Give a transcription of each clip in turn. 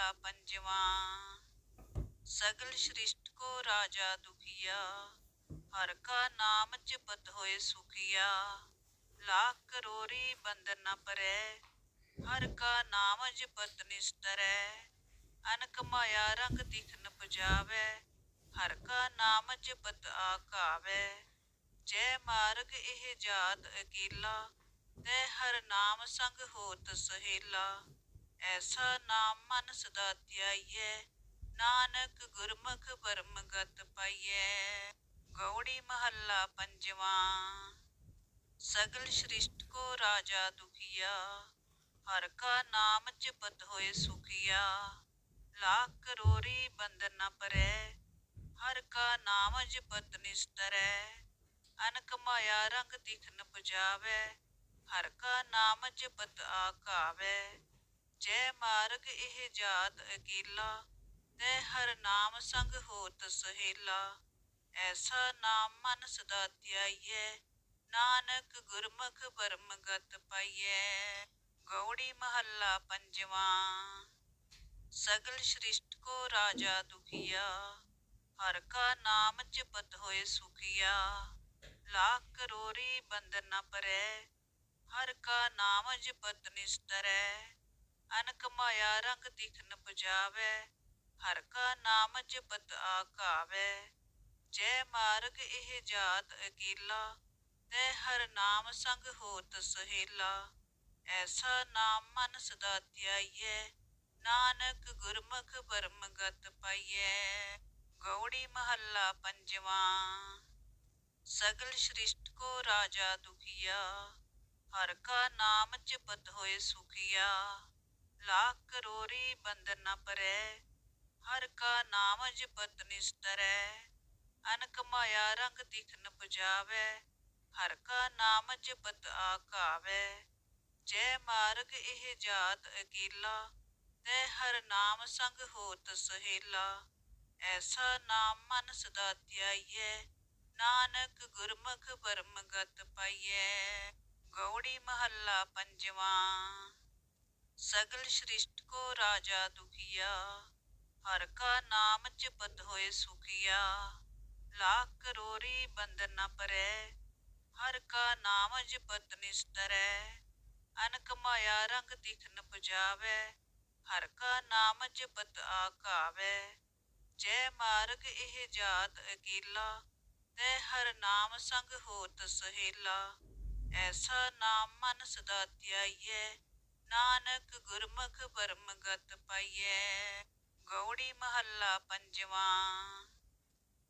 ਮਹੱਲਾ ਪੰਜਵਾਂ। ਸਗਲ ਸ੍ਰਿਸ਼ਟ ਕੋ ਰਾਜਾ ਦੁਖੀਆ, ਹਰ ਕਾ ਨਾਮ ਜਪਤ ਹੋਏ ਸੁਖੀਆ। ਲੱਖ ਕਰੋੜੀ ਬੰਦਨ ਨ ਪਰੈ, ਹਰ ਕਾ ਨਾਮ ਜਪਤ ਨਿਸਤਰੈ। ਅਨਕ ਮਾਇਆ ਰੰਗ ਦਿਖ ਨ ਪਜਾਵੈ, ਹਰ ਕਾ ਨਾਮ ਜਪਤ ਆਕਾਵੈ। ਜੈ ਮਾਰਗ ਇਹ ਜਾਤ ਅਕੀਲਾ, ਤੈ ਹਰ ਨਾਮ ਸੰਗ ਹੋਤ ਸਹੇਲਾ। ਐਸਾ ਨਾਮ ਮਨ ਸਦਾ ਧਿਆਈਐ। ਨਾਨਕ ਗੁਰਮੁਖ ਪਰਮ ਗਤ ਪਾਈਐ। ਗੌੜੀ ਮਹੱਲਾ ਪੰਜਵਾਂ। ਸਗਲ ਸ੍ਰਿਸ਼ਟ ਕੋ ਰਾਜਾ ਦੁਖੀਆ। ਹਰ ਕਾ ਨਾਮ ਜਪਤ ਹੋਏ ਸੁਖੀਆ। ਲੱਖ ਕਰੋੜੀ ਬੰਦਨ ਨ ਪਰੈ। ਹਰ ਕਾ ਨਾਮ ਜਪਤ ਨਿਸਤਰੈ। ਅਨਕ ਮਾਇਆ ਰੰਗ ਦਿਖ ਨ ਹਰ ਕਾ ਨਾਮ ਜਪਤ ਆਕਾਵੈ ਜੈ ਮਾਰਗ ਇਹ ਜਾਤ ਅਕੀਲਾ, ਤੈ ਹਰ ਨਾਮ ਸੰਗ ਹੋਤ ਸਹੇਲਾ। ਐਸਾ ਨਾਮ ਮਨ ਸਦਾ ਧਿਆਈਐ ਨਾਨਕ ਗੁਰਮੁਖ ਪਰਮ ਗਤ ਪਾਈਐ। ਗੌੜੀ ਮਹੱਲਾ ਪੰਜਵਾਂ, ਸਗਲ ਸ੍ਰਿਸ਼ਟ ਕੋ ਰਾਜਾ ਦੁਖੀਆ, ਹਰ ਕਾ ਨਾਮ ਜਪਤ ਹੋਏ ਸੁਖੀਆ। ਲੱਖ ਕਰੋਰੀ ਬੰਦ ਨ ਪਰੈ, ਹਰ ਕਾ ਨਾਮ ਜਪਤ ਨਿਸਤਰੈ। ਅਨਕਮਾਇਆ ਰੰਗ ਦਿਖ ਨ ਪਜਾਵੈ, ਹਰ ਕਾ ਨਾਮ ਜਪਤ ਆਕਾਵੈ ਜੈ ਮਾਰਗ ਇਹ ਜਾਤ ਅਕੀਲਾ, ਤੈ ਹਰ ਨਾਮ ਸੰਗ ਹੋਤ ਸਹੇਲਾ। ਐਸਾ ਨਾਮ ਮਨ ਸਦਾ ਧਿਆਈਐ ਨਾਨਕ ਗੁਰਮੁਖ ਪਰਮ ਗਤ ਪਾਈਐ। ਗੌੜੀ ਮਹੱਲਾ ਪੰਜਵਾਂ। ਸਗਲ ਸ੍ਰਿਸ਼ਟ ਕੋ ਰਾਜਾ ਦੁਖੀਆ, ਹਰ ਕਾ ਨਾਮ ਜਪਤ ਹੋਏ ਸੁਖੀਆ। ਲੱਖ ਕਰੋੜੀ ਬੰਦਨ ਨ ਪਰੈ ਹਰ ਕਾ ਨਾਮ ਜਪਤ ਨਿਸਤਰੈ। ਅਨਕ ਮਾਇਆ ਰੰਗ ਦਿਖ ਨ ਪਜਾਵੈ, ਹਰ ਕਾ ਨਾਮ ਜਪਤ ਆਕਾਵੈ ਜੈ ਮਾਰਗ ਇਹ ਜਾਤ ਅਕੀਲਾ, ਤੈ ਹਰ ਨਾਮ ਸੰਗ ਹੋਤ ਸਹੇਲਾ। ਐਸਾ ਨਾਮ ਮਨ ਸਦਾ ਧਿਆਈਐ, ਨਾਨਕ ਗੁਰਮੁਖ ਪਰਮ ਗਤ ਪਾਈਐ। ਗੌੜੀ ਮਹੱਲਾ ਪੰਜਵਾਂ। ਸਗਲ ਸ੍ਰਿਸ਼ਟ ਕੋ ਰਾਜਾ ਦੁਖੀਆ, ਹਰ ਕਾ ਨਾਮ ਜਪਤ ਹੋਏ ਸੁਖੀਆ। ਲੱਖ ਕਰੋਰੀ ਬੰਦਨ ਨ ਪਰੈ, ਹਰ ਕਾ ਨਾਮ ਜਪਤ ਨਿਸਤਰੈ। ਅਨਕ ਮਾਇਆ ਰੰਗ ਦਿਖ ਨ ਹਰ ਕਾ ਨਾਮ ਜਪਤ ਆਕਾਵੈ। ਜੈ ਮਾਰਗ ਇਹ ਜਾਤ ਅਕੀਲਾ, ਤੈ ਹਰ ਨਾਮ ਸੰਗ ਹੋਤ ਸਹੇਲਾ। ਐਸਾ ਨਾਮ ਮਨ ਸਦਾ ਧਿਆਈਐ ਨਾਨਕ ਗੁਰਮੁਖ ਪਰਮ ਗਤ ਪਾਈਐ, ਗੌੜੀ ਮਹੱਲਾ ਪੰਜਵਾਂ।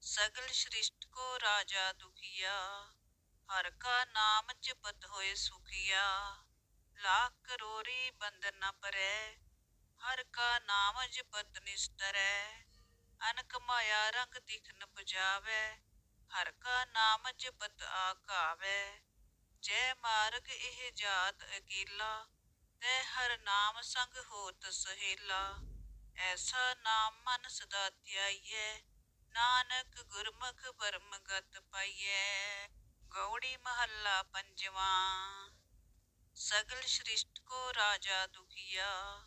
ਸਗਲ ਸ੍ਰਿਸ਼ਟ ਕੋ ਰਾਜਾ ਦੁਖੀਆ, ਹਰ ਕਾ ਨਾਮ ਜਪਤ ਹੋਏ ਸੁਖੀਆ। ਲੱਖ ਕਰੋੜੀ ਬੰਦਨ ਨ ਪਰੈ, ਹਰ ਕਾ ਨਾਮ ਜਪਤ ਨਿਸਤਰੈ। ਅਨਕ ਮਾਇਆ ਰੰਗ ਦਿਖ ਨ ਪਜਾਵੈ, ਹਰ ਕਾ ਨਾਮ ਜਪਤ ਆਕਾਵੈ ਜੈ ਮਾਰਗ ਇਹ ਜਾਤ ਅਕੀਲਾ ਤੈ ਹਰ ਨਾਮ ਸੰਗ ਹੋਤ ਸਹੇਲਾ। ਐਸਾ ਨਾਮ ਮਨ ਸਦਾ ਧਿਆਈਐ। ਨਾਨਕ ਗੁਰਮੁਖ ਪਰਮ ਗਤ ਪਾਈਐ। ਗੌੜੀ ਮਹੱਲਾ ਪੰਜਵਾਂ। ਸਗਲ ਸ੍ਰਿਸ਼ਟ ਕੋ ਰਾਜਾ ਦੁਖੀਆ।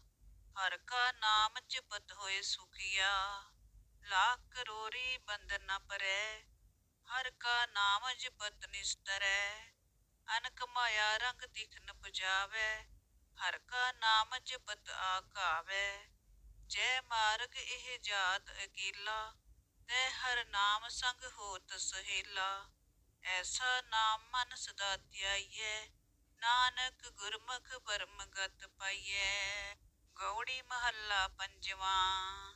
ਹਰ ਕਾ ਨਾਮ ਜਪਤ ਹੋਏ ਸੁਖੀਆ। ਲੱਖ ਕਰੋਰੀ ਬੰਦ ਨ ਪਰੈ। ਹਰ ਕਾ ਨਾਮ ਜਪਤ ਨਿਸਤਰੈ। ਅਨਕ ਮਾਇਆ ਰੰਗ ਦਿਖ ਨ ਹਰ ਕਾ ਨਾਮ ਜਪਤ ਆਕਾਵੈ, ਜੈ ਮਾਰਗ ਇਹ ਜਾਤ ਅਕੀਲਾ, ਤੈ ਹਰ ਨਾਮ ਸੰਗ ਹੋਤ ਸਹੇਲਾ। ਐਸਾ ਨਾਮ ਮਨ ਸਦਾ ਧਿਆਈਐ ਨਾਨਕ ਗੁਰਮੁਖ ਪਰਮ ਗਤ ਪਾਈਐ। ਗੌੜੀ ਮਹੱਲਾ ਪੰਜਵਾਂ,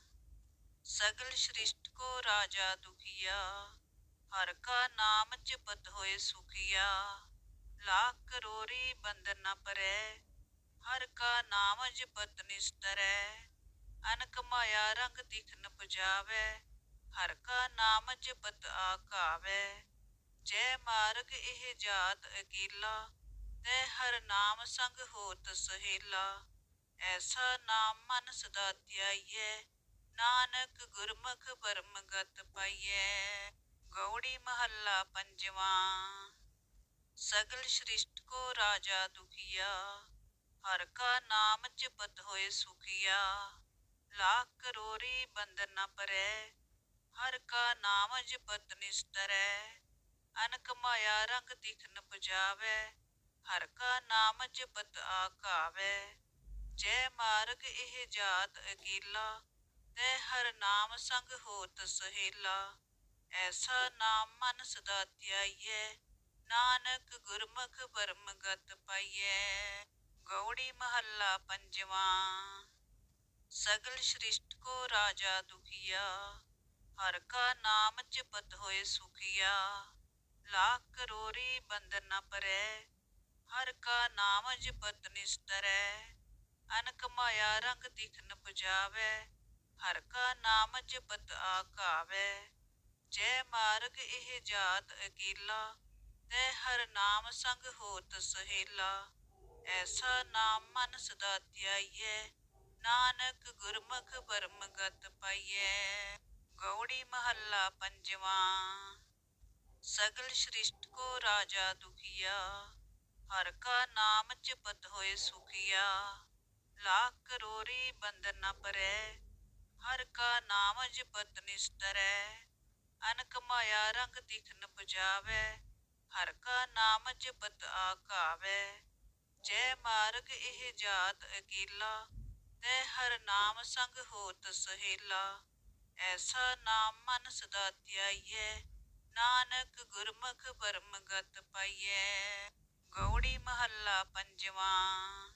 ਸਗਲ ਸ੍ਰਿਸ਼ਟ ਕੋ ਰਾਜਾ ਦੁਖੀਆ, ਹਰ ਕਾ ਨਾਮ ਜਪਤ ਹੋਏ ਸੁਖੀਆ। ਲੱਖ ਕਰੋੜੀ ਬੰਦ ਨ ਪਰੈ ਹਰ ਕਾ ਨਾਮ ਜਪਤ ਨਿਸਤਰੈ, ਅਨਕ ਮਾਇਆ ਰੰਗ ਦਿਖ ਨ ਪਜਾਵੈ ਹਰ ਕਾ ਨਾਮ ਜਪਤ ਆਕਾਵੈ। ਜੈ ਮਾਰਗ ਇਹ ਜਾਤ ਅਕੀਲਾ, ਤੈ ਹਰ ਨਾਮ ਸੰਗ ਹੋਤ ਸਹੇਲਾ। ਐਸਾ ਨਾਮ ਮਨ ਸਦਾ ਧਿਆਈਐ, ਨਾਨਕ ਗੁਰਮੁਖ ਪਰਮ ਗਤ ਪਾਈਐ। ਗੌੜੀ ਮਹੱਲਾ ਪੰਜਵਾਂ, ਸਗਲ ਸ੍ਰਿਸ਼ਟ ਕੋ ਰਾਜਾ ਦੁਖੀਆ। ਹਰ ਕਾ ਨਾਮ ਜਪਤ ਹੋਏ ਸੁਖੀਆ। ਲਾਖ ਕਰੋਰੀ ਬੰਧਨ ਨ ਪਰੈ, ਹਰ ਕਾ ਨਾਮ ਜਪਤ ਨਿਸਤਰੈ। ਅਨਕ ਮਾਇਆ ਰੰਗ ਦਿਖ ਨ ਹਰ ਕਾ ਨਾਮ ਜਪਤ ਆਕਾਵੈ ਜੈ ਮਾਰਗ ਇਹ ਜਾਤ ਅਕੀਲਾ, ਤੈ ਹਰ ਨਾਮ ਸੰਗ ਹੋਤ ਸਹੇਲਾ। ਐਸਾ ਨਾਮ ਮਨ ਸਦਾ ਧਿਆਈਐ ਨਾਨਕ ਗੁਰਮੁਖ ਪਰਮਗਤ ਪਾਈਐ। ਗੌੜੀ ਮਹੱਲਾ ਪੰਜਵਾਂ। ਸਗਲ ਸ੍ਰਿਸ਼ਟ ਕੋ ਰਾਜਾ ਦੁਖੀਆ, ਹਰ ਕਾ ਨਾਮ ਜਪਤ ਹੋਏ ਸੁਖੀਆ। ਲਾਖ ਕਰੋਰੀ ਬੰਧਨ ਨ ਪਰੈ, ਹਰ ਕਾ ਨਾਮ ਜਪਤ ਨਿਸਤਰੈ। ਅਨਕ ਮਾਇਆ ਰੰਗ ਦਿਖ ਨ ਪੁਜਾਵੈ, ਹਰ ਕਾ ਨਾਮ ਜਪਤ ਆਕਾਵੈ ਜੈ ਮਾਰਗ ਇਹ ਜਾਤ ਅਕੀਲਾ, ਤੈ ਹਰ ਨਾਮ ਸੰਗ ਹੋਤ ਸਹੇਲਾ। ਐਸਾ ਨਾਮ ਮਨ ਸਦਾ ਧਿਆਈਐ। ਨਾਨਕ ਗੁਰਮੁਖ ਪਰਮਗਤ ਪਾਈਐ। ਗੌੜੀ ਮਹੱਲਾ ਪੰਜਵਾਂ। ਸਗਲ ਸ੍ਰਿਸ਼ਟ ਕੋ ਰਾਜਾ ਦੁਖੀਆ। ਹਰ ਕਾ ਨਾਮ ਜਪਤ ਹੋਏ ਸੁਖੀਆ। ਲਾਖ ਕਰੋਰੀ ਬੰਧਨ ਨ ਪਰੈ। ਹਰ ਕਾ ਨਾਮ ਜਪਤ ਨਿਸਤਰੈ। ਅਨਕ ਮਾਇਆ ਰੰਗ ਦਿਖ ਨ ਪੁਜਾਵੈ। ਹਰ ਕਾ ਨਾਮ ਜਪਤ ਆਕਾਵੈ ਜੈ ਮਾਰਗ ਇਹ ਜਾਤ ਅਕੀਲਾ, ਤੈ ਹਰ ਨਾਮ ਸੰਗ ਹੋਤ ਸਹੇਲਾ। ਐਸਾ ਨਾਮ ਮਨ ਸਦਾ ਧਿਆਈਐ ਨਾਨਕ ਗੁਰਮੁਖ ਪਰਮਗਤ ਪਾਈਐ। ਗੌੜੀ ਮਹੱਲਾ ਪੰਜਵਾਂ,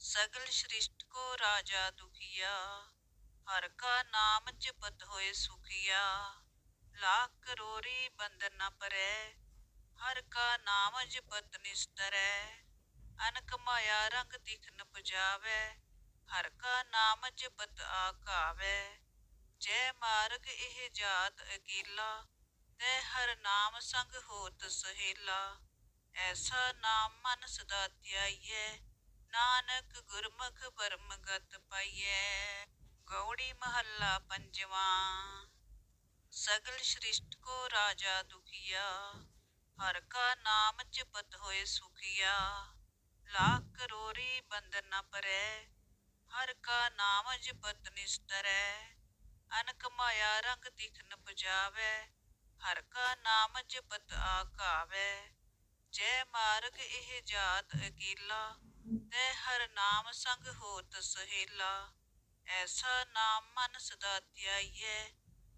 ਸਗਲ ਸ੍ਰਿਸ਼ਟ ਕੋ ਰਾਜਾ ਦੁਖੀਆ, ਹਰ ਕਾ ਨਾਮ ਜਪਤ ਹੋਏ ਸੁਖੀਆ। ਲਾਖ ਕਰੋਰੀ ਬੰਧਨ ਨ ਪਰੈ, ਹਰ ਕਾ ਨਾਮ ਜਪਤ ਨਿਸਤਰੈ। ਅਨਕਮਾਇਆ ਰੰਗ ਦਿਖ ਨ ਪੁਜਾਵੈ, ਹਰ ਕਾ ਨਾਮ ਜਪਤ ਆਕਾਵੈ। ਜੈ ਮਾਰਗ ਇਹ ਜਾਤ ਅਕੀਲਾ, ਤੈ ਹਰ ਨਾਮ ਸੰਗ ਹੋਤ ਸਹੇਲਾ। ਐਸਾ ਨਾਮ ਮਨ ਸਦਾ ਧਿਆਈਐ ਨਾਨਕ ਗੁਰਮੁਖ ਪਰਮਗਤ ਪਾਈਐ। ਗੌੜੀ ਮਹੱਲਾ ਪੰਜਵਾਂ, ਸਗਲ ਸ੍ਰਿਸ਼ਟ ਕੋ ਰਾਜਾ ਦੁਖੀਆ, ਹਰ ਕਾ ਨਾਮ ਜਪਤ ਹੋਏ ਸੁਖੀਆ। ਲਾਖ ਕਰੋਰੀ ਬੰਧਨ ਨ ਪਰੈ ਹਰ ਕਾ ਨਾਮ ਜਪਤ ਨਿਸਤਰੈ। ਅਨਕ ਮਾਇਆ ਰੰਗ ਦਿਖ ਨ ਹਰ ਕਾ ਨਾਮ ਜਪਤ ਆਕਾਵੈ। ਜੈ ਮਾਰਗ ਇਹ ਜਾਤ ਅਕੀਲਾ ਤੈ ਹਰ ਨਾਮ ਸੰਗ ਹੋਤ ਸਹੇਲਾ। ਐਸਾ ਨਾਮ ਮਨ ਸਦਾ ਧਿਆਈਐ,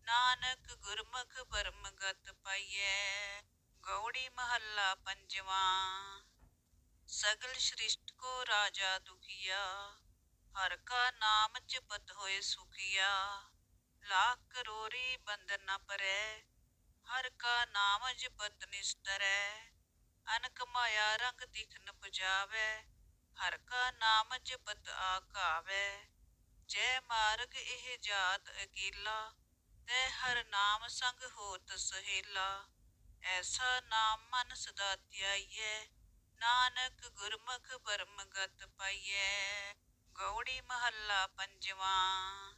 ਨਾਨਕ ਗੁਰਮੁਖ ਪਰਮਗਤ ਪਾਈਐ। ਗੌੜੀ ਮਹੱਲਾ ਪੰਜਵਾਂ। ਸਗਲ ਸ੍ਰਿਸ਼ਟ ਕੋ ਰਾਜਾ ਦੁਖੀਆ, ਹਰ ਕਾ ਨਾਮ ਜਪਤ ਹੋਏ ਸੁਖੀਆ। ਲਾਖ ਕਰੋਰੀ ਬੰਧਨ ਨ ਪਰੈ, ਹਰ ਕਾ ਨਾਮ ਜਪਤ ਨਿਸਤਰੈ। ਅਨਕ ਮਾਇਆ ਰੰਗ ਦਿਖ ਨ ਹਰ ਕਾ ਨਾਮ ਜਪਤ ਆਕਾਵੈ। ਜੈ ਮਾਰਗ ਇਹ ਜਾਤ ਅਕੀਲਾ, ਤੈ ਹਰ ਨਾਮ ਸੰਗ ਹੋਤ ਸਹੇਲਾ। ਐਸਾ ਨਾਮ ਮਨ ਸਦਾ ਧਿਆਈਐ ਨਾਨਕ ਗੁਰਮੁਖ ਪਰਮਗਤ ਪਾਈਐ, ਗੌੜੀ ਮਹੱਲਾ ਪੰਜਵਾਂ।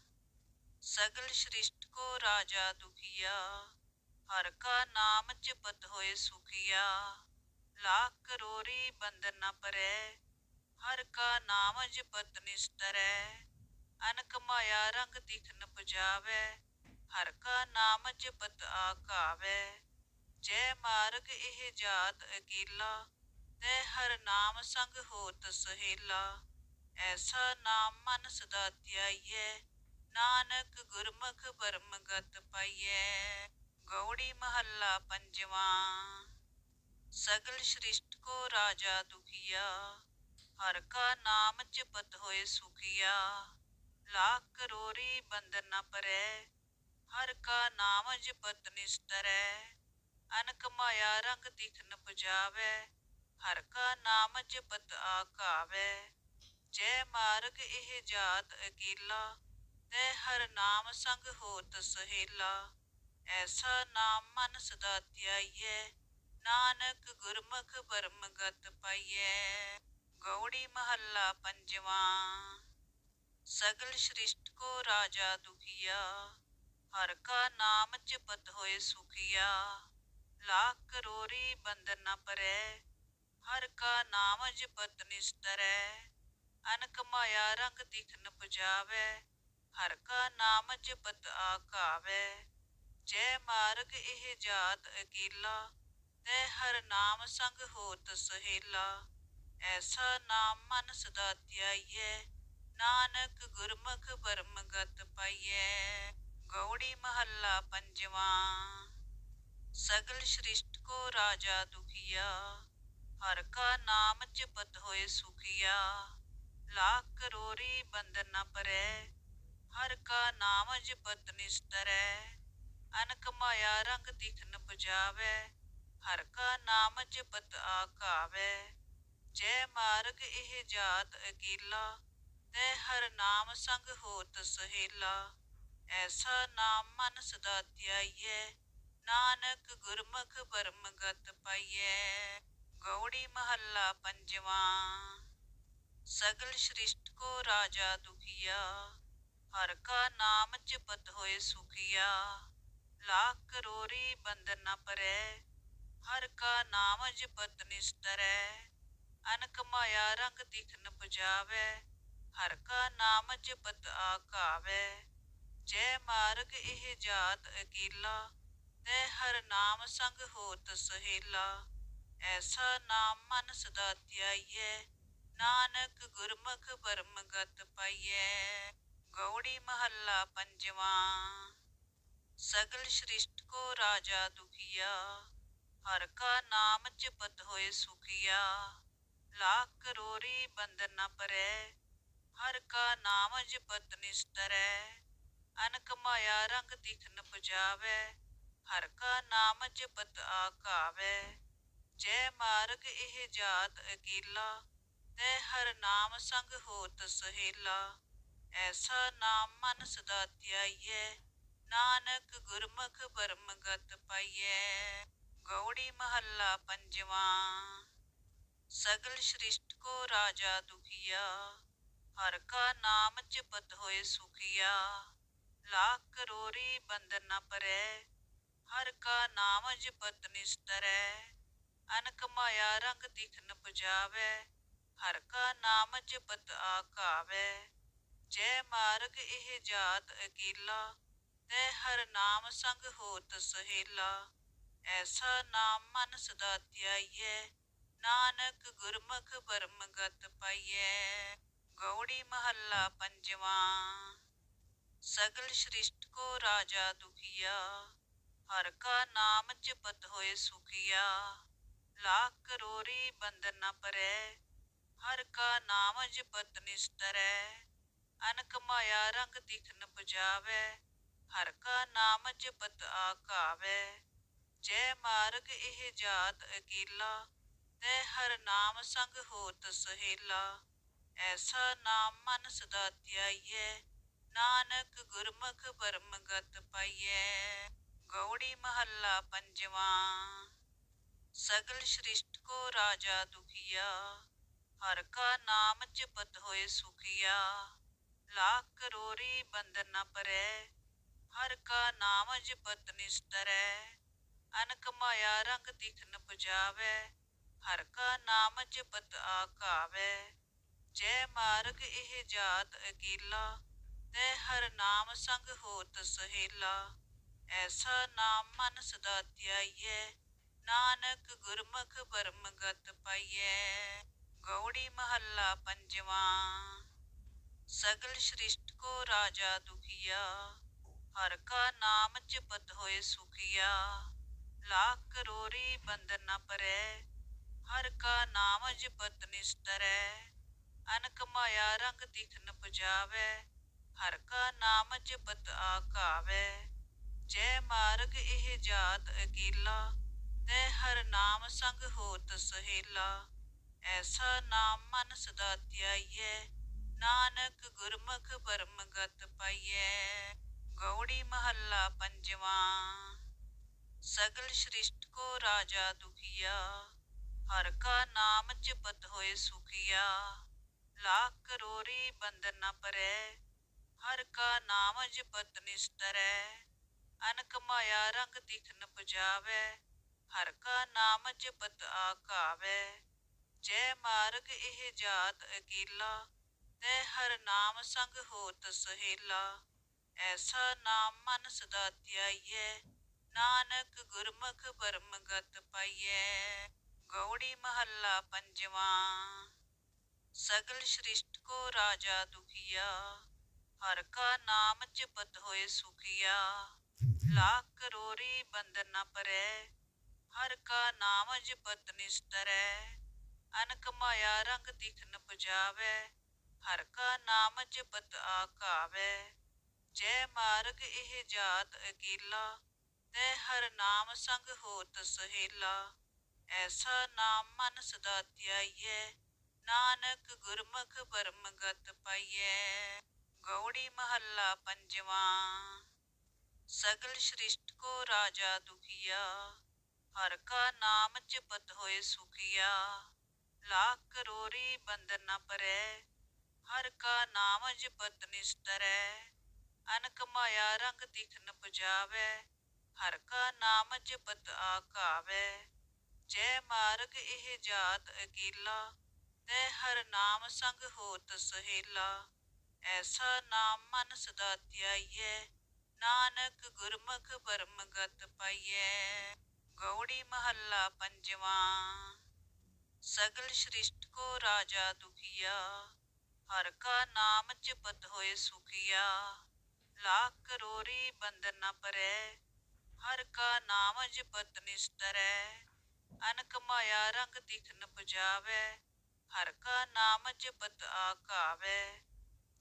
ਸਗਲ ਸ੍ਰਿਸ਼ਟ ਕੋ ਰਾਜਾ ਦੁਖੀਆ, ਹਰ ਕਾ ਨਾਮ ਜਪਤ ਹੋਏ ਸੁਖੀਆ। ਲਾਖ ਕਰੋਰੀ ਬੰਧਨ ਨ ਪਰੈ, ਹਰ ਕਾ ਨਾਮ ਜਪਤ ਨਿਸਤਰੈ। ਅਨਕ ਮਾਇਆ ਰੰਗ ਦਿਖ ਨ ਹਰ ਕਾ ਨਾਮ ਜਪਤ ਆਕਾਵੈ ਜੈ ਮਾਰਗ ਇਹ ਜਾਤ ਅਕੀਲਾ ਤੈ ਹਰ ਨਾਮ ਸੰਗ ਹੋਤ ਸਹੇਲਾ। ਐਸਾ ਨਾਮ ਮਨ ਸਦਾ ਧਿਆਈਐ ਨਾਨਕ ਗੁਰਮੁਖ ਪਰਮਗਤ ਪਾਈਐ। ਗੌੜੀ ਮਹੱਲਾ ਪੰਜਵਾਂ। ਸਗਲ ਸ੍ਰਿਸ਼ਟ ਕੋ ਰਾਜਾ ਦੁਖੀਆ। ਹਰ ਕਾ ਨਾਮ ਜਪਤ ਹੋਏ ਸੁਖੀਆ। ਲਾਖ ਕਰੋਰੀ ਬੰਧਨ ਨ ਪਰੈ। ਹਰ ਕਾ ਨਾਮ ਜਪਤ ਨਿਸਤਰੈ। ਅਨਕ ਮਾਇਆ ਰੰਗ ਦਿਖ ਨ ਪੁਜਾਵੈ। ਹਰ ਕਾ ਨਾਮ ਜਪਤ ਆਕਾਵੈ, ਜੈ ਮਾਰਗ ਇਹ ਜਾਤ ਅਕੀਲਾ, ਤੈ ਹਰ ਨਾਮ ਸੰਗ ਹੋਤ ਸਹੇਲਾ। ਐਸਾ ਨਾਮ ਮਨ ਸਦਾ ਧਿਆਈਐ ਨਾਨਕ ਗੁਰਮੁਖ ਪਰਮਗਤ ਪਾਈਐ। ਗੌੜੀ ਮਹੱਲਾ ਪੰਜਵਾਂ, ਸਗਲ ਸ੍ਰਿਸ਼ਟ ਕੋ ਰਾਜਾ ਦੁਖੀਆ, ਹਰ ਕਾ ਨਾਮ ਜਪਤ ਹੋਏ ਸੁਖੀਆ। ਲਾਖ ਕਰੋਰੀ ਬੰਧਨ ਨ ਪਰੈ ਹਰ ਕਾ ਨਾਮ ਜਪਤ ਨਿਸਤਰੈ, ਅਨਕ ਮਾਇਆ ਰੰਗ ਦਿਖ ਨ ਹਰ ਕਾ ਨਾਮ ਜਪਤ ਆਕਾਵੇ। ਜੈ ਮਾਰਗ ਇਹ ਜਾਤ ਅਕੀਲਾ, ਤੈ ਹਰ ਨਾਮ ਸੰਗ ਹੋਤ ਸਹੇਲਾ। ਐਸਾ ਨਾਮ ਮਨ ਸਦਾ ਧਿਆਈਐ ਨਾਨਕ ਗੁਰਮੁਖ ਪਰਮਗਤ ਪਾਈਐ। ਗੌੜੀ ਮਹੱਲਾ ਪੰਜਵਾਂ, ਸਗਲ ਸ੍ਰਿਸ਼ਟ ਕੋ ਰਾਜਾ ਦੁਖੀਆ ਹਰ ਕਾ ਨਾਮ ਜਪਤ ਹੋਏ ਸੁਖੀਆ, ਲੱਖ ਕਰੋੜੀ ਬੰਧਨ ਨ ਪਰੈ, ਹਰ ਕਾ ਨਾਮ ਜਪਤ ਨਿਸਤਰੈ, ਅਨਕ ਮਾਇਆ ਰੰਗ ਦਿਖ ਨ ਹਰ ਕਾ ਨਾਮ ਜਪਤ ਆਕਾਵੈ, ਜੈ ਮਾਰਗ ਇਹ ਜਾਤ ਅਕੀਲਾ, ਤੈ ਹਰ ਨਾਮ ਸੰਗ ਹੋਤ ਸਹੇਲਾ, ਐਸਾ ਨਾਮ ਮਨ ਸਦਾ ਧਿਆਈਐ, ਨਾਨਕ ਗੁਰਮੁਖ ਪਰਮਗਤ ਪਾਈਐ। ਗੌੜੀ ਮਹੱਲਾ ਪੰਜਵਾਂ। ਸਗਲ ਸ੍ਰਿਸ਼ਟ ਕੋ ਰਾਜਾ ਦੁਖੀਆ, ਹਰ ਕਾ ਨਾਮ ਜਪਤ ਹੋਏ ਸੁਖੀਆ। ਲੱਖ ਕਰੋੜੀ ਬੰਧਨ ਨ ਪਰੈ, ਹਰ ਕਾ ਨਾਮ ਜਪਤ ਨਿਸਤਰੈ। ਅਨਕ ਮਾਇਆ ਰੰਗ ਦਿਖ ਨ ਹਰ ਕਾ ਨਾਮ ਜਪਤ ਆਕਾਵੈ ਜੈ ਮਾਰਗ ਇਹ ਜਾਤ ਅਕੀਲਾ, ਤੈ ਹਰ ਨਾਮ ਸੰਗ ਹੋਤ ਸਹੇਲਾ। ਐਸਾ ਨਾਮ ਮਨ ਸਦਾ ਧਿਆਈਐ, ਨਾਨਕ ਗੁਰਮੁਖ ਪਰਮਗਤ ਪਾਈਐ, ਗੌੜੀ ਮਹੱਲਾ ਪੰਜਵਾਂ। ਸਗਲ ਸ੍ਰਿਸ਼ਟ ਕੋ ਰਾਜਾ ਦੁਖੀਆ, ਹਰ ਕਾ ਨਾਮ ਜਪਤ ਹੋਏ ਸੁਖੀਆ। ਲੱਖ ਕਰੋੜੀ ਬੰਦ ਨ ਪਰੈ, ਹਰ ਕਾ ਨਾਮ ਜਪਤ ਨਿਸਤਰੈ। ਅਨਕ ਮਾਇਆ ਰੰਗ ਦਿਖ ਨ ਹਰ ਕਾ ਨਾਮ ਜਪਤ ਆਕਾਵੈ ਜੈ ਮਾਰਗ ਇਹ ਜਾਤ ਅਕੀਲਾ, ਤੈ ਹਰ ਨਾਮ ਸੰਗ ਹੋਤ ਸਹੇਲਾ। ਐਸਾ ਨਾਮ ਮਨ ਸਦਾ ਧਿਆਈਐ ਨਾਨਕ ਗੁਰਮੁਖ ਪਰਮਗਤ ਪਾਈਐ। ਗੌੜੀ ਮਹੱਲਾ ਪੰਜਵਾਂ, ਸਗਲ ਸ੍ਰਿਸ਼ਟ ਕੋ ਰਾਜਾ ਦੁਖੀਆ, ਹਰ ਕਾ ਨਾਮ ਜਪਤ ਹੋਏ ਸੁਖੀਆ। ਲੱਖ ਕਰੋੜੀ ਬੰਦ ਨ ਪਰੈ, ਹਰ ਕਾ ਨਾਮ ਜਪਤ ਨਿਸਤਰੈ। ਅਨਕਮਾਇਆ ਰੰਗ ਦਿਖ ਨ ਪੁਜਾਵੈ, ਹਰ ਕਾ ਨਾਮ ਜਪਤ ਆਕਾਵੈ। ਜੈ ਮਾਰਗ ਇਹ ਜਾਤ ਅਕੀਲਾ, ਤੈ ਹਰ ਨਾਮ ਸੰਗ ਹੋਤ ਸਹੇਲਾ। ਐਸਾ ਨਾਮ ਮਨ ਸਦਾ ਧਿਆਈਐ ਨਾਨਕ ਗੁਰਮੁਖ ਪਰਮਗਤ ਪਾਈਐ। ਗੌੜੀ ਮਹੱਲਾ ਪੰਜਵਾਂ, ਸਗਲ ਸ੍ਰਿਸ਼ਟ ਕੋ ਰਾਜਾ ਦੁਖੀਆ, ਹਰ ਕਾ ਨਾਮ ਜਪਤ ਹੋਏ ਸੁਖੀਆ। ਲੱਖ ਕਰੋੜੀ ਬੰਧਨ ਨ ਪਰੈ ਹਰ ਕਾ ਨਾਮ ਜਪਤ ਨਿਸਤਰੈ। ਅਨਕ ਮਾਇਆ ਰੰਗ ਦਿਖ ਨ ਹਰ ਕਾ ਨਾਮ ਜਪਤ ਆਕਾਵੈ। ਜੈ ਮਾਰਗ ਇਹ ਜਾਤ ਅਕੀਲਾ, ਤੈ ਹਰ ਨਾਮ ਸੰਗ ਹੋਤ ਸਹੇਲਾ। ਐਸਾ ਨਾਮ ਮਨ ਸਦਾ ਧਿਆਈਐ ਨਾਨਕ ਗੁਰਮੁਖ ਪਰਮਗਤ ਪਾਈਐ। ਗੌੜੀ ਮਹੱਲਾ ਪੰਜਵਾਂ। ਸਗਲ ਸ੍ਰਿਸ਼ਟ ਕੋ ਰਾਜਾ ਦੁਖੀਆ, ਹਰ ਕਾ ਨਾਮ ਜਪਤ ਹੋਏ ਸੁਖੀਆ। ਲੱਖ ਕਰੋਰੀ ਬੰਧਨ ਨ ਪਰੈ, ਹਰ ਕਾ ਨਾਮ ਜਪਤ ਨਿਸਤਰੈ। ਅਨਕ ਮਾਇਆ ਰੰਗ ਦਿਖ ਨ ਹਰ ਕਾ ਨਾਮ ਜਪਤ ਆਕਾਵੈ। ਜੈ ਮਾਰਗ ਇਹ ਜਾਤ ਅਕੀਲਾ, ਤੈ ਹਰ ਨਾਮ ਸੰਗ ਹੋਤ ਸਹੇਲਾ। ਐਸਾ ਨਾਮ ਮਨ ਸਦਾ ਧਿਆਈਐ ਨਾਨਕ ਗੁਰਮੁਖ ਪਰਮਗਤ ਪਾਈਐ, ਗੌੜੀ ਮਹੱਲਾ ਪੰਜਵਾਂ। ਸਗਲ ਸ੍ਰਿਸ਼ਟ ਕੋ ਰਾਜਾ ਦੁਖੀਆ, ਹਰ ਕਾ ਨਾਮ ਜਪਤ ਹੋਏ ਸੁਖੀਆ। ਲੱਖ ਕਰੋੜੀ ਬੰਧਨ ਨ ਪਰੈ, ਹਰ ਕਾ ਨਾਮ ਜਪਤ ਨਿਸਤਰੈ। ਅਨਕ ਮਾਇਆ ਰੰਗ ਦਿਖ ਨ ਪੁਜਾਵੈ, ਹਰ ਕਾ ਨਾਮ ਜਪਤ ਆਕਾਵੈ ਜੈ ਮਾਰਗ ਇਹ ਜਾਤ ਅਕੀਲਾ ਤੈ ਹਰ ਨਾਮ ਸੰਗ ਹੋਤ ਸਹੇਲਾ, ਐਸਾ ਨਾਮ ਮਨ ਸਦਾ ਧਿਆਈਐ, ਨਾਨਕ ਗੁਰਮੁਖ ਪਰਮਗਤ ਪਾਈਐ, ਗੌੜੀ ਮਹੱਲਾ ਪੰਜਵਾਂ। ਸਗਲ ਸ੍ਰਿਸ਼ਟ ਕੋ ਰਾਜਾ ਦੁਖੀਆ, ਹਰ ਕਾ ਨਾਮ ਜਪਤ ਹੋਏ ਸੁਖੀਆ, ਲੱਖ ਕਰੋੜੀ ਬੰਧਨ ਨ ਪਰੈ, ਹਰ ਕਾ ਨਾਮ ਜਪਤ ਨਿਸਤਰੈ, ਅਨਕ ਮਾਇਆ ਰੰਗ ਦਿਖ ਨ ਹਰ ਕਾ ਨਾਮ ਜਪਤ ਆਕਾਵੈ ਜੈ ਮਾਰਗ ਇਹ ਜਾਤ ਅਕੀਲਾ ਤੇ ਹਰ ਨਾਮ ਸੰਗ ਹੋਤ ਸਹੇਲਾ। ਐਸਾ ਨਾਮ ਮਨ ਸਦਾ ਧਿਆਈਐ ਨਾਨਕ ਗੁਰਮੁਖ ਪਰਮਗਤ ਪਾਈਐ। ਗੌੜੀ ਮਹੱਲਾ ਪੰਜਵਾਂ ਸਗਲ ਸ੍ਰਿਸ਼ਟ ਕੋ ਰਾਜਾ ਦੁਖੀਆ ਹਰ ਕਾ ਨਾਮ ਜਪਤ ਹੋਏ ਸੁਖੀਆ। ਲੱਖ ਕਰੋੜੀ ਬੰਧਨ ਨ ਪਰੈ ਹਰ ਕਾ ਨਾਮ ਜਪਤ ਨਿਸਤਰੈ, ਅਨਕ ਮਾਇਆ ਰੰਗ ਦਿਖ ਨ ਹਰ ਕਾ ਨਾਮ ਜਪਤ ਆਕਾਵੈ। ਜੈ ਮਾਰਗ ਇਹ ਜਾਤ ਅਕੀਲਾ, ਤੈ ਹਰ ਨਾਮ ਸੰਗ ਹੋਤ ਸਹੇਲਾ। ਐਸਾ ਨਾਮ ਮਨ ਸਦਾ ਧਿਆਈਐ ਨਾਨਕ ਗੁਰਮੁਖ ਪਰਮਗਤ ਪਾਈਐ। ਗੌੜੀ ਮਹੱਲਾ ਪੰਜਵਾਂ, ਸਗਲ ਸ੍ਰਿਸ਼ਟ ਕੋ ਰਾਜਾ ਦੁਖੀਆ ਹਰ ਕਾ ਨਾਮ ਜਪਤ ਹੋਏ ਸੁਖੀਆ। ਲੱਖ ਕਰੋੜੀ ਬੰਧਨ ਨ ਪਰੈ, ਹਰ ਕਾ ਨਾਮ ਜਪਤ ਨਿਸਤਰੈ। ਅਨਕ ਮਾਇਆ ਰੰਗ ਦਿਖ ਨ ਹਰ ਕਾ ਨਾਮ ਜਪਤ ਆਕਾਵੈ ਜੈ ਮਾਰਗ ਇਹ ਜਾਤ ਅਕੀਲਾ, ਤੈ ਹਰ ਨਾਮ ਸੰਗ ਹੋਤ ਸਹੇਲਾ। ਐਸਾ ਨਾਮ ਮਨ ਸਦਾ ਧਿਆਈਐ ਨਾਨਕ ਗੁਰਮੁਖ ਪਰਮਗਤ ਪਾਈਐ। ਗੌੜੀ ਮਹੱਲਾ ਪੰਜਵਾਂ। ਸਗਲ ਸ੍ਰਿਸ਼ਟ ਕੋ ਰਾਜਾ ਦੁਖੀਆ, ਹਰ ਕਾ ਨਾਮ ਜਪਤ ਹੋਏ ਸੁਖੀਆ। ਲੱਖ ਕਰੋੜੀ ਬੰਧਨ ਨ ਪਰੈ, ਹਰ ਕਾ ਨਾਮ ਜਪਤ ਨਿਸਤਰੈ। ਅਨਕ ਮਾਇਆ ਰੰਗ ਦਿਖ ਨ ਹਰ ਕਾ ਨਾਮ ਜਪਤ ਆਕਾਵੈ।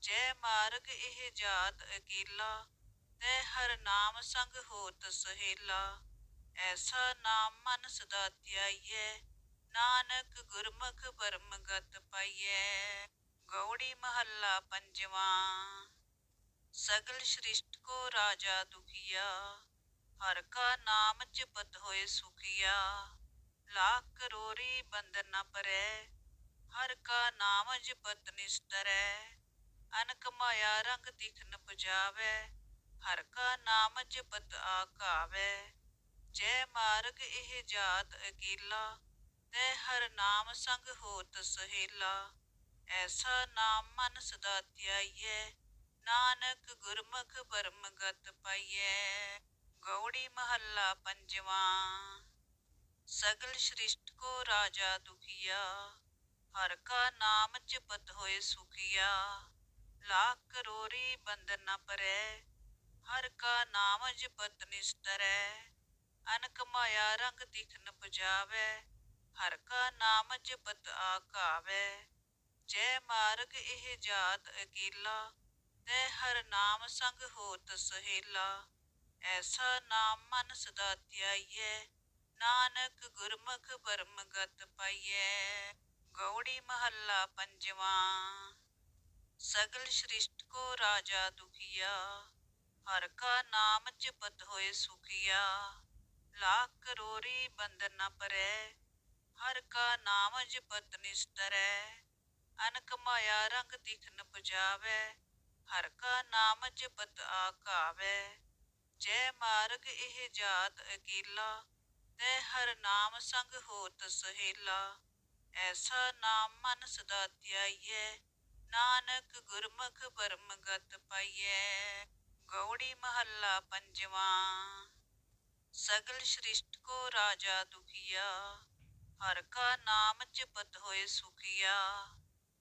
ਜੈ ਮਾਰਗ ਇਹ ਜਾਤ ਅਕੀਲਾ, ਤੈ ਹਰ ਨਾਮ ਸੰਗ ਹੋਤ ਸਹੇਲਾ। ਐਸਾ ਨਾਮ ਮਨ ਸਦਾ ਧਿਆਈਐ। ਨਾਨਕ ਗੁਰਮੁਖ ਪਰਮਗਤ ਪਾਈਐ। ਗੌੜੀ ਮਹੱਲਾ ਪੰਜਵਾਂ। ਸਗਲ ਸ੍ਰਿਸ਼ਟ ਕੋ ਰਾਜਾ ਦੁਖੀਆ। ਹਰ ਕਾ ਨਾਮ ਜਪਤ ਹੋਏ ਸੁਖੀਆ। ਲੱਖ ਕਰੋੜੀ ਬੰਧਨ ਨ ਪਰੈ। ਹਰ ਕਾ ਨਾਮ ਜਪਤ ਨਿਸਤਰੈ। ਅਨਕ ਮਾਇਆ ਰੰਗ ਦਿਖ ਨ ਹਰ ਕਾ ਨਾਮ ਜਪਤ ਆਕਾਵੈ ਜੈ ਮਾਰਗ ਇਹ ਜਾਤ ਅਕੀਲਾ, ਤੈ ਹਰ ਨਾਮ ਸੰਗ ਹੋਤ ਸਹੇਲਾ। ਐਸਾ ਨਾਮ ਮਨ ਸਦਾ ਧਿਆਈਐ ਨਾਨਕ ਗੁਰਮੁਖ ਪਰਮਗਤ ਪਾਈਐ। ਗੌੜੀ ਮਹੱਲਾ ਪੰਜਵਾਂ। ਸਗਲ ਸ੍ਰਿਸ਼ਟ ਕੋ ਰਾਜਾ ਦੁਖੀਆ, ਹਰ ਕਾ ਨਾਮ ਜਪਤ ਹੋਏ ਸੁਖੀਆ। ਲੱਖ ਕਰੋੜੀ ਬੰਦ ਨ ਪਰੈ, ਹਰ ਕਾ ਨਾਮ ਜਪਤ ਨਿਸਤਰੈ। ਅਨਕਮਾਇਆ ਰੰਗ ਦਿਖ ਨ ਹਰ ਕਾ ਨਾਮ ਜਪਤ ਆਕਾਵੈ ਜੈ ਮਾਰਗ ਇਹ ਜਾਤ ਅਕੀਲਾ, ਤੈ ਹਰ ਨਾਮ ਸੰਗ ਹੋਤ ਸਹੇਲਾ। ਐਸਾ ਨਾਮ ਮਨ ਸਦਾ ਧਿਆਈਐ ਨਾਨਕ ਗੁਰਮੁਖ ਪਰਮਗਤ ਪਾਈਐ। ਗੌੜੀ ਮਹੱਲਾ ਪੰਜਵਾਂ, ਸਗਲ ਸ੍ਰਿਸ਼ਟ ਕੋ ਰਾਜਾ ਦੁਖੀਆ, ਹਰ ਕਾ ਨਾਮ ਜਪਤ ਹੋਏ ਸੁਖੀਆ। ਲੱਖ ਕਰੋੜੀ ਬੰਧਨ ਨ ਪਰੈ, ਹਰ ਕਾ ਨਾਮ ਜਪਤ ਨਿਸਤਰੈ। ਅਨਕ ਮਾਇਆ ਰੰਗ ਦਿਖ ਨ ਹਰ ਕਾ ਨਾਮ ਜਪਤ ਆਕਾਵੈ। ਜੈ ਮਾਰਗ ਇਹ ਜਾਤ ਅਕੀਲਾ, ਤੈ ਹਰ ਨਾਮ ਸੰਗ ਹੋਤ ਸਹੇਲਾ। ਐਸਾ ਨਾਮ ਮਨ ਸਦਾ ਧਿਆਈਐ ਨਾਨਕ ਗੁਰਮੁਖ ਪਰਮਗਤ ਪਾਈਐ। ਗੌੜੀ ਮਹੱਲਾ ਪੰਜਵਾਂ। ਸਗਲ ਸ੍ਰਿਸ਼ਟ ਕੋ ਰਾਜਾ ਦੁਖੀਆ, ਹਰ ਕਾ ਨਾਮ ਜਪਤ ਹੋਏ ਸੁਖੀਆ।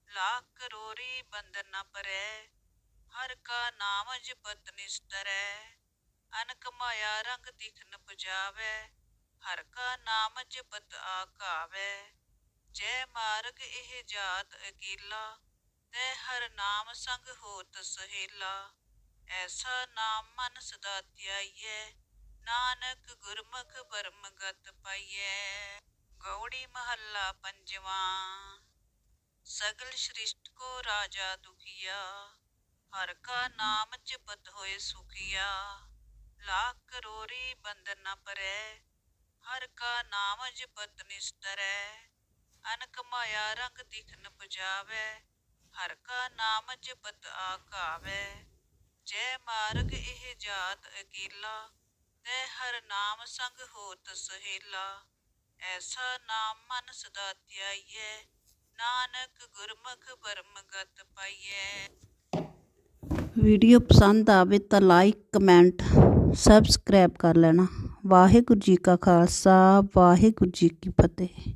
ਲੱਖ ਕਰੋਰੀ ਬੰਧਨ ਨ ਪਰੈ, ਹਰ ਕਾ ਨਾਮ ਜਪਤ ਨਿਸਤਰੈ। ਅਨਕ ਮਾਇਆ ਰੰਗ ਦਿਖ ਨ ਹਰ ਕਾ ਨਾਮ ਜਪਤ ਆਕਾਵੈ। ਜੈ ਮਾਰਗ ਇਹ ਜਾਤ ਅਕੀਲਾ, ਤੈ ਹਰ ਨਾਮ ਸੰਗ ਹੋਤ ਸਹੇਲਾ। ਐਸਾ ਨਾਮ ਮਨ ਸਦਾ ਧਿਆਈਐ ਨਾਨਕ ਗੁਰਮੁਖ ਪਰਮਗਤ ਪਾਈਐ, ਗੌੜੀ ਮਹੱਲਾ ਪੰਜਵਾਂ। ਸਗਲ ਸ੍ਰਿਸ਼ਟ ਕੋ ਰਾਜਾ ਦੁਖੀਆ, ਹਰ ਕਾ ਨਾਮ ਜਪਤ ਹੋਏ ਸੁਖੀਆ। ਲੱਖ ਕਰੋੜੀ ਬੰਧਨ ਨ ਪਰੈ, ਹਰ ਕਾ ਨਾਮ ਜਪਤ ਨਿਸਤਰੈ। ਅਨਕ ਮਾਇਆ ਰੰਗ ਦਿਖ ਨ ਪੁਜਾਵੈ, ਹਰ ਕਾ ਨਾਮ ਜਪਤ ਆਕਾਵੈ ਜੈ ਮਾਰਗ ਇਹ ਜਾਤ ਅਕੀਲਾ ਤੈ ਹਰ ਨਾਮ ਸੰਗ ਹੋਤ ਸਹੇਲਾ। ਐਸਾ ਨਾਮ ਮਨ ਸਦਾ ਧਿਆਈਐ। ਨਾਨਕ ਗੁਰਮੁਖ ਪਰਮਗਤ ਪਾਈਐ। ਵੀਡੀਓ ਪਸੰਦ ਆਵੇ ਤਾਂ ਲਾਈਕ, ਕਮੈਂਟ, ਸਬਸਕ੍ਰਾਈਬ ਕਰ ਲੈਣਾ। ਵਾਹਿਗੁਰੂ ਜੀ ਕਾ ਖਾਲਸਾ, ਵਾਹਿਗੁਰੂ ਜੀ ਕੀ ਫਤਿਹ।